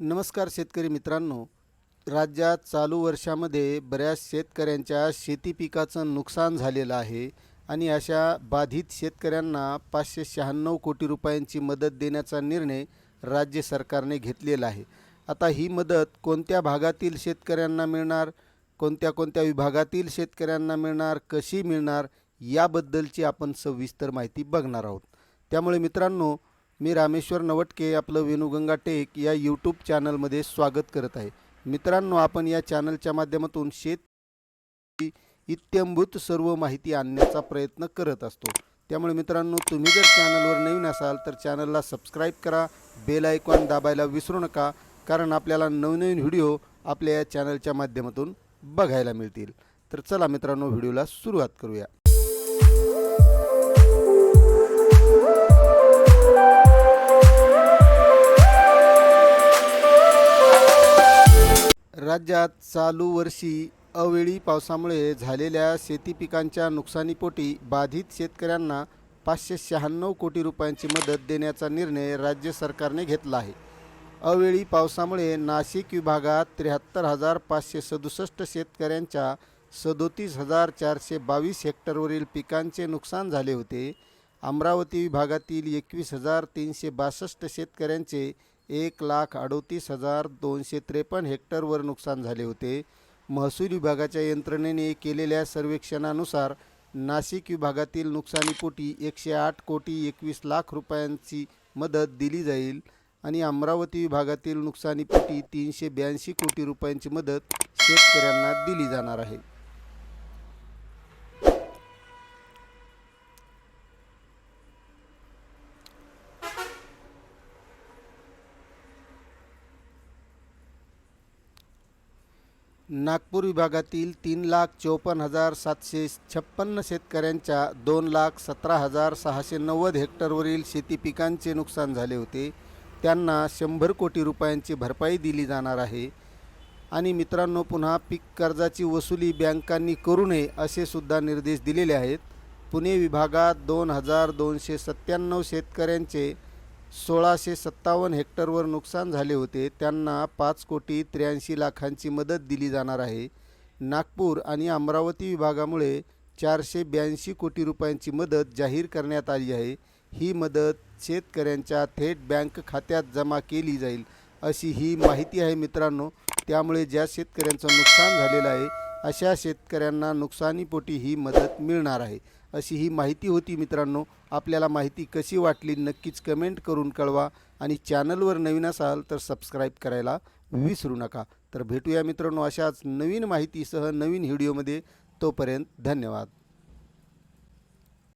नमस्कार शेतकरी मित्रांनो. राज्यात चालू वर्षामध्ये बऱ्याच शेतकऱ्यांच्या शेती पिकाचं नुकसान झालेलं आहे आणि अशा बाधित शेतकऱ्यांना पाचशे शहाण्णव कोटी रुपयांची मदत देण्याचा निर्णय राज्य सरकारने घेतलेला आहे. आता ही मदत कोणत्या भागातील शेतकऱ्यांना मिळणार कोणत्या कोणत्या विभागातील शेतकऱ्यांना मिळणार कशी मिळणार याबद्दलची आपण सविस्तर माहिती बघणार आहोत. त्यामुळे मित्रांनो मी रामेश्वर नवटके आपलं वेणुगंगा टेक या यूट्यूब चॅनलमध्ये स्वागत करत आहे. मित्रांनो आपण या चॅनलच्या माध्यमातून शेत इत्यंभूत सर्व माहिती आणण्याचा प्रयत्न करत असतो. त्यामुळे मित्रांनो तुम्ही जर चॅनलवर नवीन असाल तर चॅनलला सबस्क्राईब करा बेल आयकॉन दाबायला विसरू नका कारण आपल्याला नवनवीन व्हिडिओ आपल्या या चॅनलच्या माध्यमातून बघायला मिळतील. तर चला मित्रांनो व्हिडिओला सुरुवात करूया. राज्यात चालू वर्षी अवेळी पावसामुळे झालेल्या शेती पिकांच्या नुकसानीपोटी बाधित शेतकऱ्यांना पाचशे शहाण्णव कोटी रुपयांची मदत देण्याचा निर्णय राज्य सरकारने घेतला आहे. अवेळी पावसामुळे नाशिक विभागात त्र्याहत्तर हजार पाचशे सदुसष्ट शेतकऱ्यांच्या सदोतीस हजार चारशे बावीस हेक्टरवरील पिकांचे नुकसान झाले होते. अमरावती विभागातील एकवीस हजार तीनशे बासष्ट शेतकऱ्यांचे एक लाख अडोतीस हजार दोनशे त्रेपन्न हेक्टरवर नुकसान झाले होते. महसूल विभागाच्या यंत्रणेने केलेल्या सर्वेक्षणानुसार नाशिक विभागातील नुकसानीपोटी एकशे आठ कोटी एकवीस लाख रुपयांची मदत दिली जाईल आणि अमरावती विभागातील नुकसानीपोटी तीनशे ब्याऐंशी कोटी रुपयांची मदत शेतकऱ्यांना दिली जाणार आहे. नागपूर विभागातील तीन लाख चौपन्न हजार सातशे छप्पन्न शेतकऱ्यांच्या दोन लाख सतरा हजार सहाशे नव्वद हेक्टरवरील शेती पिकांचे नुकसान झाले होते. त्यांना शंभर कोटी रुपयांची भरपाई दिली जाणार आहे. आणि मित्रांनो पुन्हा पीक कर्जाची वसुली बँकांनी करू नये असे सुद्धा निर्देश दिलेले आहेत. पुणे विभागात दोन हजार दोनशे सत्त्याण्णव शेतकऱ्यांचे सोळाशे सत्तावन्न हेक्टरवर नुकसान झाले होते. त्यांना पाच कोटी त्र्याऐंशी लाखांची मदत दिली जाणार आहे. नागपूर आणि अमरावती विभागामुळे चारशे ब्याऐंशी कोटी रुपयांची मदत जाहीर करण्यात आली आहे. ही मदत शेतकऱ्यांच्या थेट बँक खात्यात जमा केली जाईल अशी ही माहिती आहे मित्रांनो. त्यामुळे ज्या शेतकऱ्यांचं नुकसान झालेलं आहे अशा शेतकऱ्यांना नुकसानीपोटी ही मदत मिळणार आहे. अशी ही माहिती होती मित्रांनो. आपल्याला माहिती कशी वाटली नक्कीच कमेंट करून कळवा आणि चॅनलवर नवीन असाल तर सबस्क्राईब करायला विसरू नका. तर भेटूया मित्रांनो अशाच नवीन माहितीसह नवीन व्हिडिओमध्ये. तोपर्यंत धन्यवाद.